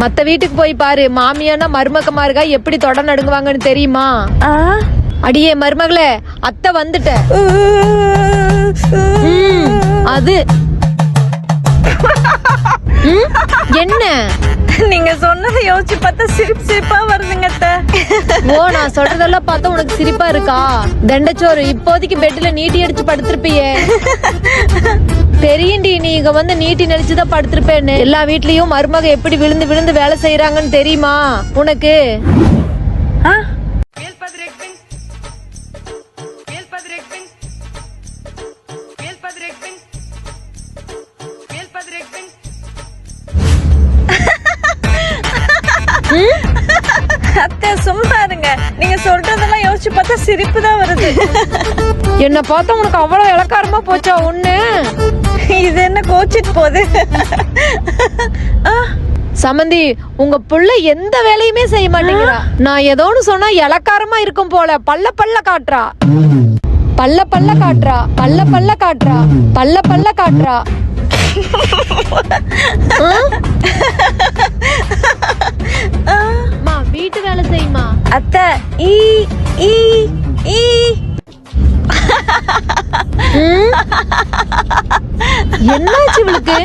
மத்த வீட்டுக்கு போய் பாரு. மாமியானா மருமக்கமாருக்கா எப்படி தொட நடுங்குவாங்கன்னு தெரியுமா? அடியே மருமகளே அத்தை வந்துட்ட. அது. என்ன? நீங்க சொன்னதை யோசிச்சு பார்த்தா சிரிப்பு சிரிப்பா வருதுங்க ஓ நான் சொல்றதெல்லாம் பார்த்தா உனக்கு சிரிப்பா இருக்கா? தண்டச்சோறு இப்போதைக்கு பெட்ல நீட்டி அடிச்சு படுத்திருப்பியே. தெரியும்டி நீ இங்க வந்து நீட்டி நடிச்சுதான் படுத்திருப்பேன்னு. எல்லா வீட்லயும் மருமக எப்படி விழுந்து விழுந்து வேலை செய்யறாங்கன்னு தெரியுமா உனக்கு? ஆ? அத்தை சும்மா இருங்க நீங்க சொல்றதெல்லாம் யோசிச்சு பார்த்தா சிரிப்பு தான் வருது. என்ன பார்த்தா உனக்கு அவ்வளவு இலக்காரமா போச்சா ஒண்ணு? கோச்சிட்டு போகுது. சமந்தி உங்க புள்ள எந்த வேலையுமே செய்ய மாட்டேங்கிறா. நான் ஏதோ ஒண்ணு சொன்னா இலக்காரமா இருக்கும் போல. பல்ல பல்ல காட்டுறா. பல்ல பல்ல காட்டுறா. பல்ல பல்ல காட்டுறா. பல்ல பல்ல காட்டுறா. அம்மா வீட்டு வேலை செய்யுமா? அத்தை ஈ ஈ ஈ. ம்? என்னாச்சு இவளுக்கு?